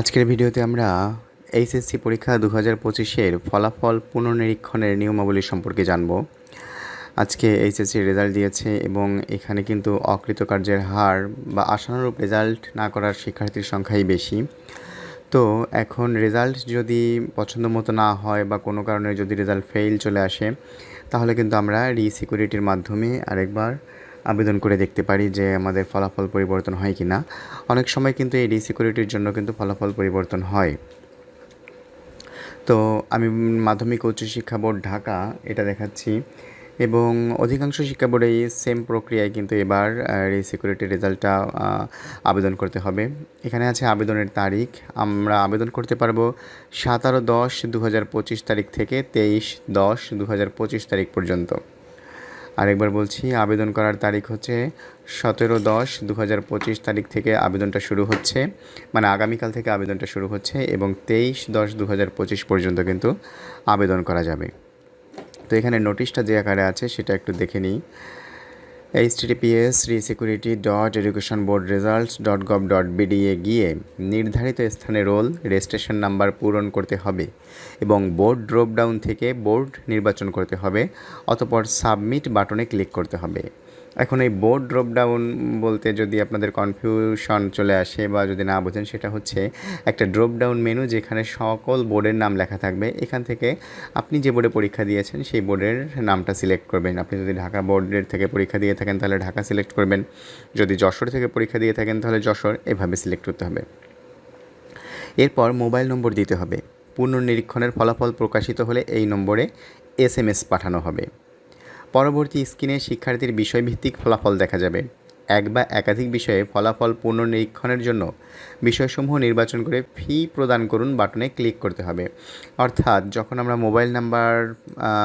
আজকের ভিডিওতে আমরা এইচএসসি পরীক্ষা দু হাজার পঁচিশের ফলাফল পুনর্নিরীক্ষণের নিয়মাবলী সম্পর্কে জানব। আজকে এইচএসসি রেজাল্ট দিয়েছে এবং এখানে কিন্তু অকৃতকার্যের হার বা আশানুরূপ রেজাল্ট না করার শিক্ষার্থীর সংখ্যাই বেশি। তো এখন রেজাল্ট যদি পছন্দ মতো না হয় বা কোনো কারণে যদি রেজাল্ট ফেইল চলে আসে, তাহলে কিন্তু আমরা রিসিকিউরিটির মাধ্যমে আরেকবার আবেদন করে দেখতে পারি যে আমাদের ফলাফল পরিবর্তন হয় কি না। অনেক সময় কিন্তু এই রিসিকিউরিটির জন্য কিন্তু ফলাফল পরিবর্তন হয়। তো আমি মাধ্যমিক উচ্চ শিক্ষা বোর্ড ঢাকা, এটা দেখাচ্ছি। এবং অধিকাংশ শিক্ষা বোর্ডে এই সেম প্রক্রিয়ায় কিন্তু এবার রিসিকিউরিটি রেজাল্টটা আবেদন করতে হবে। এখানে আছে আবেদনের তারিখ। আমরা আবেদন করতে পারব সাতারো দশ দু হাজার পঁচিশ তারিখ থেকে তেইশ দশ দু হাজার পঁচিশ তারিখ পর্যন্ত। আরেকবার বলছি, আবেদন করার তারিখ হচ্ছে সতেরো দশ দু হাজার পঁচিশ তারিখ থেকে আবেদনটা শুরু হচ্ছে। মানে আগামীকাল থেকে আবেদনটা শুরু হচ্ছে এবং তেইশ দশ দু হাজার পঁচিশ পর্যন্ত কিন্তু আবেদন করা যাবে। তো এখানে নোটিশটা যে আকারে আছে সেটা একটু দেখে নিই। H re security dot education board results dot gov dot BD গিয়ে নির্ধারিত স্থানে রোল রেজিস্ট্রেশন নাম্বার পূরণ করতে হবে এবং বোর্ড ড্রপডাউন থেকে বোর্ড নির্বাচন করতে হবে, অতপর সাবমিট বাটনে ক্লিক করতে হবে। এখন এই বোর্ড ড্রপ ডাউন বলতে যদি আপনাদের কনফিউশন চলে আসে বা যদি না বোঝেন, সেটা হচ্ছে একটা ড্রপ ডাউন মেনু যেখানে সকল বোর্ডের নাম লেখা থাকবে। এখান থেকে আপনি যে বোর্ডে পরীক্ষা দিয়েছেন, সেই বোর্ডের নামটা সিলেক্ট করবেন। আপনি যদি ঢাকা বোর্ডের থেকে পরীক্ষা দিয়ে থাকেন, তাহলে ঢাকা সিলেক্ট করবেন। যদি যশোর থেকে পরীক্ষা দিয়ে থাকেন, তাহলে যশোর এভাবে সিলেক্ট করতে হবে। এরপর মোবাইল নম্বর দিতে হবে। পুনর্নিরীক্ষণের ফলাফল প্রকাশিত হলে এই নম্বরে এস এম এস পাঠানো হবে। পরবর্তী স্ক্রিনে শিক্ষার্থীর বিষয়ভিত্তিক ফলাফল দেখা যাবে। এক বা একাধিক বিষয়ে ফলাফল পুনর্নিরীক্ষণের জন্য বিষয়সমূহ নির্বাচন করে ফি প্রদান করুন বাটনে ক্লিক করতে হবে। অর্থাৎ যখন আমরা মোবাইল নাম্বার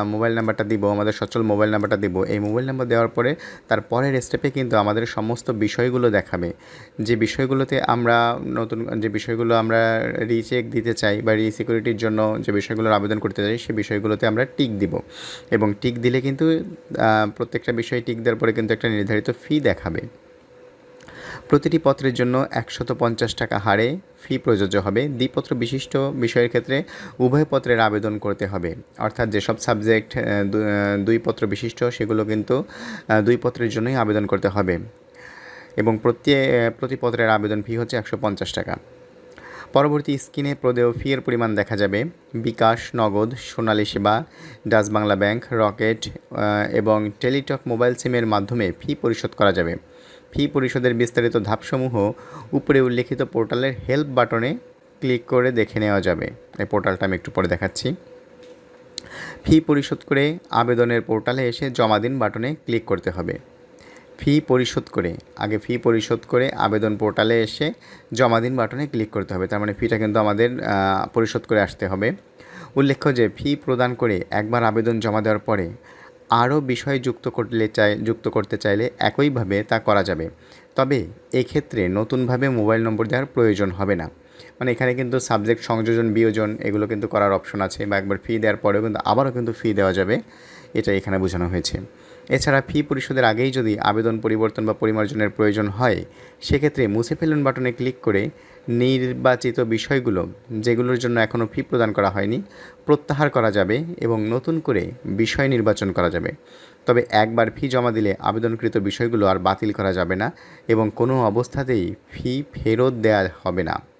মোবাইল নাম্বারটা দিব, আমাদের সচল মোবাইল নাম্বারটা দিব, এই মোবাইল নাম্বার দেওয়ার পরে তার পরের স্টেপে কিন্তু আমাদের সমস্ত বিষয়গুলো দেখাবে। যে বিষয়গুলোতে আমরা নতুন, যে বিষয়গুলো আমরা রিচেক দিতে চাই বা রিসিকিউরিটির জন্য যে বিষয়গুলোর আবেদন করতে চাই সেই বিষয়গুলোতে আমরা টিক দিব। এবং টিক দিলে কিন্তু প্রত্যেকটা বিষয়ে টিক দেওয়ার পরে কিন্তু একটা নির্ধারিত ফি দেখাবে। প্রতিটি পত্রের জন্য একশত পঞ্চাশ টাকা হারে ফি প্রযোজ্য হবে। দ্বিপত্র বিশিষ্ট বিষয়ের ক্ষেত্রে উভয় পত্রের আবেদন করতে হবে। অর্থাৎ যেসব সাবজেক্ট দুই পত্র বিশিষ্ট, সেগুলো কিন্তু দুই পত্রের জন্যই আবেদন করতে হবে। এবং প্রতি প্রতি পত্রের আবেদন ফি হচ্ছে একশো পঞ্চাশ টাকা। পরবর্তী স্ক্রিনে প্রদেয় ফি এর পরিমাণ দেখা যাবে। বিকাশ, নগদ, সোনালী সেবা, ডাচ বাংলা ব্যাংক, রকেট এবং টেলিটক মোবাইল সিমের মাধ্যমে ফি পরিশোধ করা যাবে। ফি পরিশোধের বিস্তারিত ধাপসমূহ উপরে উল্লেখিত পোর্টালের হেল্প বাটনে ক্লিক করে দেখে নেওয়া যাবে। এই পোর্টালটা আমি একটু পরে দেখাচ্ছি। ফি পরিশোধ করে আবেদনের পোর্টালে এসে জমা দিন বাটনে ক্লিক করতে হবে। ফি পরিশোধ করে, আগে ফি পরিশোধ করে আবেদন পোর্টালে এসে জমা দিন বাটনে ক্লিক করতে হবে। তার মানে ফিটা কিন্তু আমাদের পরিশোধ করে আসতে হবে। উল্লেখ্য যে, ফি প্রদান করে একবার আবেদন জমা দেওয়ার পরে আরও বিষয় যুক্ত করলে চাই, যুক্ত করতে চাইলে একইভাবে তা করা যাবে। তবে এক্ষেত্রে নতুনভাবে মোবাইল নম্বর দেওয়ার প্রয়োজন হবে না। মানে এখানে কিন্তু সাবজেক্ট সংযোজন, বিয়োজন এগুলো কিন্তু করার অপশন আছে বা একবার ফি দেওয়ার পরেও কিন্তু আবারও কিন্তু ফি দেওয়া যাবে। এটা এখানে বোঝানো হয়েছে। এছাড়া ফি পরিশোধের আগেই যদি আবেদন পরিবর্তন বা পরিমার্জনের প্রয়োজন হয়, সেক্ষেত্রে মুছে ফেলুন বাটনে ক্লিক করে নির্বাচিত বিষয়গুলো, যেগুলোর জন্য এখনও ফি প্রদান করা হয়নি, প্রত্যাহার করা যাবে এবং নতুন করে বিষয় নির্বাচন করা যাবে। তবে একবার ফি জমা দিলে আবেদনকৃত বিষয়গুলো আর বাতিল করা যাবে না এবং কোনো অবস্থাতেই ফি ফেরত দেওয়া হবে না।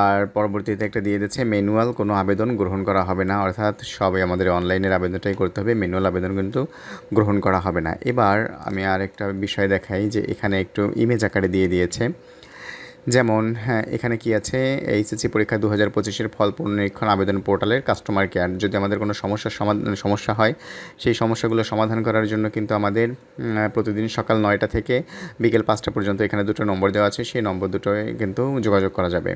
আর পরবর্তীতে একটা দিয়ে দিচ্ছে ম্যানুয়াল কোনো আবেদন গ্রহণ করা হবে না। অর্থাৎ সবাই আমাদের অনলাইনের আবেদনটাই করতে হবে ম্যানুয়াল আবেদন কিন্তু গ্রহণ করা হবে না। এবার আমি আর একটা বিষয় দেখাই যে এখানে একটু ইমেজ আকারে দিয়ে দিয়েছে। যেমন হ্যাঁ এখানে কি আছে? এইচএসসি পরীক্ষা দু হাজার পঁচিশের ফল পুনরীক্ষণ আবেদন পোর্টালের কাস্টমার কেয়ার যদি আমাদের কোনো সমস্যার সমাধান সমস্যা হয়, সেই সমস্যাগুলো সমাধান করার জন্য কিন্তু আমাদের প্রতিদিন সকাল নয়টা থেকে বিকেল পাঁচটা পর্যন্ত এখানে দুটো নম্বর দেওয়া আছে। সেই নম্বর দুটোয় কিন্তু যোগাযোগ করা যাবে।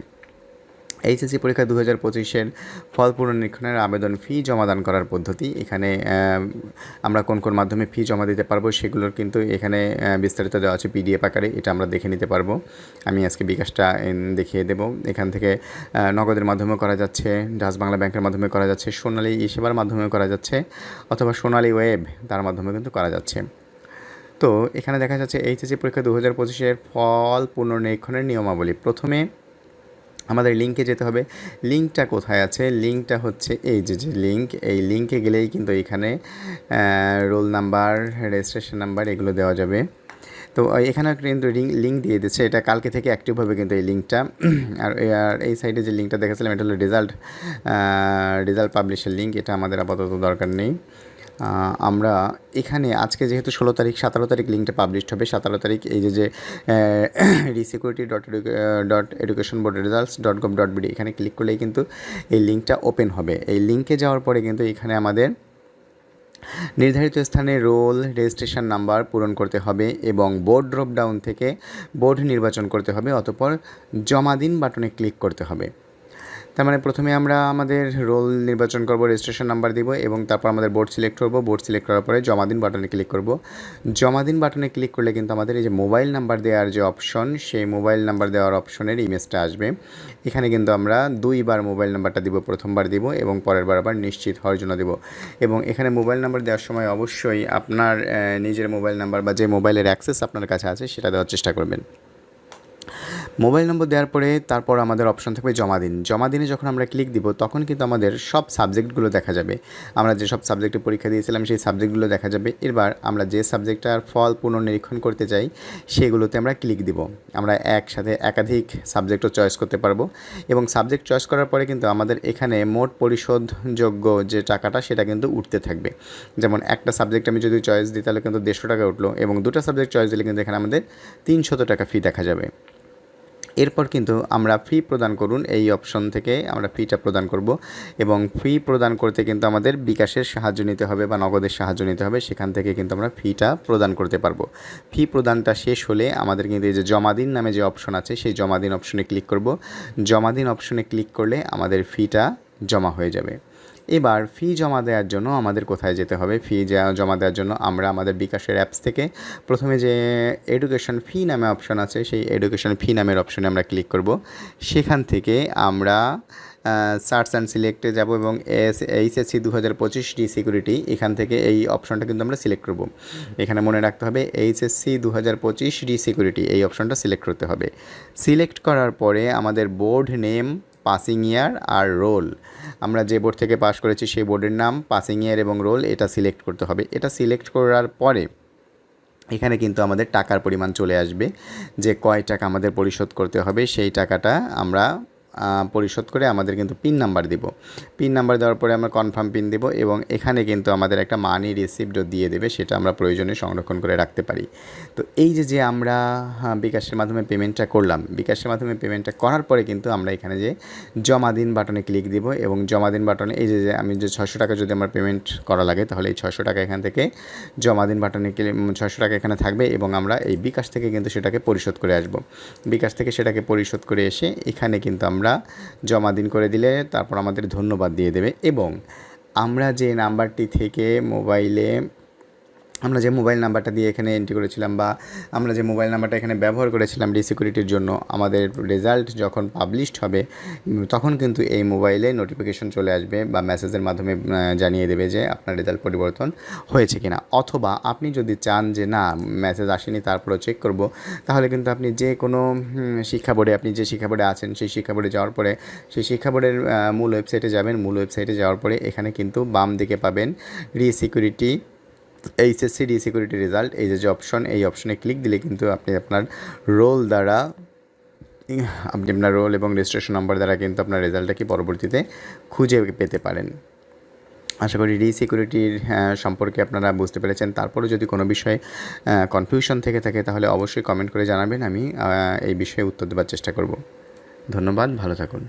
এইচএসসি পরীক্ষা দু হাজার পঁচিশের ফল পুনর্নিরীক্ষণের আবেদন ফি জমাদান করার পদ্ধতি। এখানে আমরা কোন কোন মাধ্যমে ফি জমা দিতে পারব সেগুলোর কিন্তু এখানে বিস্তারিত দেওয়া আছে পিডিএফ আকারে। এটা আমরা দেখে নিতে পারব। আমি আজকে বিকাশটা দেখিয়ে দেবো। এখান থেকে নগদের মাধ্যমে করা যাচ্ছে, ডাচ বাংলা ব্যাংকের মাধ্যমে করা যাচ্ছে, সোনালী ই সেবার মাধ্যমেও করা যাচ্ছে, অথবা সোনালী ওয়েব তার মাধ্যমে কিন্তু করা যাচ্ছে। তো, এখানে দেখা যাচ্ছে এইচএসসি পরীক্ষা দু হাজার পঁচিশের ফল পুনর্নিরীক্ষণের নিয়মাবলী। প্রথমে আমাদের লিঙ্কে যেতে হবে। লিঙ্কটা কোথায় আছে? লিঙ্কটা হচ্ছে এই যে যে লিঙ্ক এই লিঙ্কে গেলেই কিন্তু এখানে রোল নাম্বার রেজিস্ট্রেশন নাম্বার এগুলো দেওয়া যাবে। তো এখানে কিন্তু লিঙ্ক দিয়ে দিচ্ছে। এটা কালকে থেকে অ্যাক্টিভ হবে কিন্তু এই লিঙ্কটা আর এই সাইডে যে লিঙ্কটা দেখাচ্ছিলাম, এটা হলো রেজাল্ট রেজাল্ট পাবলিশের লিঙ্ক এটা আমাদের আপাতত দরকার নেই। আমরা এখানে আজকে যেহেতু ষোলো তারিখ, সতেরো তারিখ লিঙ্কটা পাবলিশড হবে, সতেরো তারিখ এই যে যে re security dot dot education board results dot gov dot BD এখানে ক্লিক করলেই কিন্তু এই লিঙ্কটা ওপেন হবে। এই লিঙ্কে যাওয়ার পরে কিন্তু এখানে আমাদের নির্ধারিত স্থানে রোল রেজিস্ট্রেশন নাম্বার পূরণ করতে হবে এবং বোর্ড ড্রপ ডাউন থেকে বোর্ড নির্বাচন করতে হবে, অতপর জমা দিন বাটনে ক্লিক করতে হবে। তার মানে প্রথমে আমরা আমাদের রোল নির্বাচন করব রেজিস্ট্রেশন নাম্বার দিব এবং তারপর আমাদের বোর্ড সিলেক্ট করব। বোর্ড সিলেক্ট করার পরে জমা দিন বাটনে ক্লিক করব। জমা দিন বাটনে ক্লিক করলে কিন্তু আমাদের এই যে মোবাইল নাম্বার দেওয়ার যে অপশন সেই মোবাইল নাম্বার দেওয়ার অপশনের ইমেজটা আসবে। এখানে কিন্তু আমরা দুইবার মোবাইল নাম্বারটা দিব, প্রথমবার দিব এবং পরের বার আবার নিশ্চিত হওয়ার জন্য দিব। এবং এখানে মোবাইল নাম্বার দেওয়ার সময় অবশ্যই আপনার নিজের মোবাইল নাম্বার বা যে মোবাইলের অ্যাক্সেস আপনার কাছে আছে, সেটা দেওয়ার চেষ্টা করবেন। মোবাইল নম্বর দেওয়ার পরে তারপর আমাদের অপশন থাকবে জমা দিন। জমা দিনে যখন আমরা ক্লিক দিব, তখন কিন্তু আমাদের সব সাবজেক্টগুলো দেখা যাবে। আমরা যে সব সাবজেক্টে পরীক্ষা দিয়েছিলাম, সেই সাবজেক্টগুলো দেখা যাবে। এবার আমরা যে সাবজেক্টটার ফল পুনর্নিরীক্ষণ করতে চাই, সেগুলোতে আমরা ক্লিক দিব। আমরা একসাথে একাধিক সাবজেক্টও চয়েস করতে পারব। এবং সাবজেক্ট চয়েস করার পরে কিন্তু আমাদের এখানে মোট পরিশোধযোগ্য যে টাকাটা, সেটা কিন্তু উঠতে থাকবে। যেমন একটা সাবজেক্ট আমি যদি চয়েস দিই, তাহলে কিন্তু দেড়শো টাকা উঠল। এবং দুটো সাবজেক্ট চয়েস দিলে কিন্তু এখানে আমাদের তিনশত টাকা ফি দেখা যাবে। এরপর কিন্তু আমরা ফি প্রদান করুন, এই অপশন থেকে আমরা ফিটা প্রদান করব এবং ফি প্রদান করতে কিন্তু আমাদের বিকাশের সাহায্য নিতে হবে বা নগদের সাহায্য নিতে হবে, সেখান থেকে কিন্তু আমরা ফিটা প্রদান করতে পারব। ফি প্রদানটা শেষ হলে আমাদের কিন্তু এই যে জমা দিন নামে যে অপশন আছে, সেই জমা দিন অপশনে ক্লিক করব। জমা দিন অপশনে ক্লিক করলে আমাদের ফিটা জমা হয়ে যাবে। এবার ফি জমা দেওয়ার জন্য আমাদের কোথায় যেতে হবে? ফি জমা দেওয়ার জন্য আমরা আমাদের বিকাশের অ্যাপস থেকে প্রথমে যে এডুকেশন ফি নামে অপশন আছে, সেই এডুকেশন ফি নামের অপশনে আমরা ক্লিক করব। সেখান থেকে আমরা সার্চ অ্যান্ড সিলেক্টে যাব এবং এস এইচএসসি দু হাজার পঁচিশ ডি সিকিউরিটি এখান থেকে এই অপশনটা কিন্তু আমরা সিলেক্ট করব। এখানে মনে রাখতে হবে এইচএসসি দু হাজার পঁচিশ ডি সিকিউরিটি এই অপশনটা সিলেক্ট করতে হবে। সিলেক্ট করার পরে আমাদের বোর্ড নেম পাসিং ইয়ার আর রোল। আমরা যে বোর্ড থেকে পাস করেছি সেই বোর্ডের নাম পাসিং ইয়ার এবং রোল, এটা সিলেক্ট করতে হবে। এটা সিলেক্ট করার পরে এখানে কিন্তু আমাদের টাকার পরিমাণ চলে আসবে। যে কয় টাকা আমাদের পরিশোধ করতে হবে সেই টাকাটা আমরা পরিশোধ করে আমাদের কিন্তু পিন নাম্বার দিব। পিন নাম্বার দেওয়ার পরে আমরা কনফার্ম পিন দেব এবং এখানে কিন্তু আমাদের একটা মানি রিসিপ্টও দিয়ে দেবে সেটা আমরা প্রয়োজনে সংরক্ষণ করে রাখতে পারি। তো এই যে যে আমরা হ্যাঁ, বিকাশের মাধ্যমে পেমেন্টটা করলাম বিকাশের মাধ্যমে পেমেন্টটা করার পরে কিন্তু আমরা এখানে যে জমা দিন বাটনে ক্লিক দিব এবং জমা দিন বাটনে এই যে যে আমি যে ছশো টাকা যদি আমার পেমেন্ট করা লাগে তাহলে এই ছশো টাকা এখান থেকে জমা দিন বাটনে ছশো টাকা এখানে থাকবে এবং আমরা এই বিকাশ থেকে কিন্তু সেটাকে পরিশোধ করে আসব। বিকাশ থেকে সেটাকে পরিশোধ করে এসে এখানে কিন্তু আমরা জমা দিন করে দিলে তারপর আমাদের ধন্যবাদ দিয়ে দেবে। এবং আমরা যে নাম্বারটি থেকে মোবাইলে আমরা যে মোবাইল নাম্বারটা দিয়ে এখানে এন্ট্রি করেছিলাম বা আমরা যে মোবাইল নাম্বারটা এখানে ব্যবহার করেছিলাম ডিসিকিউরিটির জন্য, আমাদের রেজাল্ট যখন পাবলিশড হবে তখন কিন্তু এই মোবাইলে নোটিফিকেশন চলে আসবে বা মেসেজের মাধ্যমে জানিয়ে দেবে যে আপনার রেজাল্ট পরিবর্তন হয়েছে কিনা। অথবা আপনি যদি চান যে না মেসেজ আসেনি, তারপরেও চেক করব, তাহলে কিন্তু আপনি যে কোনো শিক্ষা বোর্ডে, আপনি যে শিক্ষা বোর্ডে আছেন, সেই শিক্ষা বোর্ডে যাওয়ার পরে, সেই শিক্ষা বোর্ডের মূল ওয়েবসাইটে যাবেন, মূল ওয়েবসাইটে যাওয়ার পরে এখানে কিন্তু বাম দিকে পাবেন re security HSC D security result এই যে যে অপশন এই অপশনে ক্লিক দিলে কিন্তু আপনি আপনার রোল দ্বারা, আপনি আপনার রোল এবং রেজিস্ট্রেশন নাম্বার দ্বারা কিন্তু আপনার রেজাল্টটা কি পরবর্তীতে খুঁজে পেতে পারেন। আশা করি রি সিকিউরিটির সম্পর্কে আপনারা বুঝতে পেরেছেন। তারপরে যদি কোনো বিষয়ে কনফিউশন থেকে থাকে তাহলে অবশ্যই কমেন্ট করে জানাবেন। আমি এই বিষয়ে উত্তর দেওয়ার চেষ্টা করব। ধন্যবাদ, ভালো থাকুন।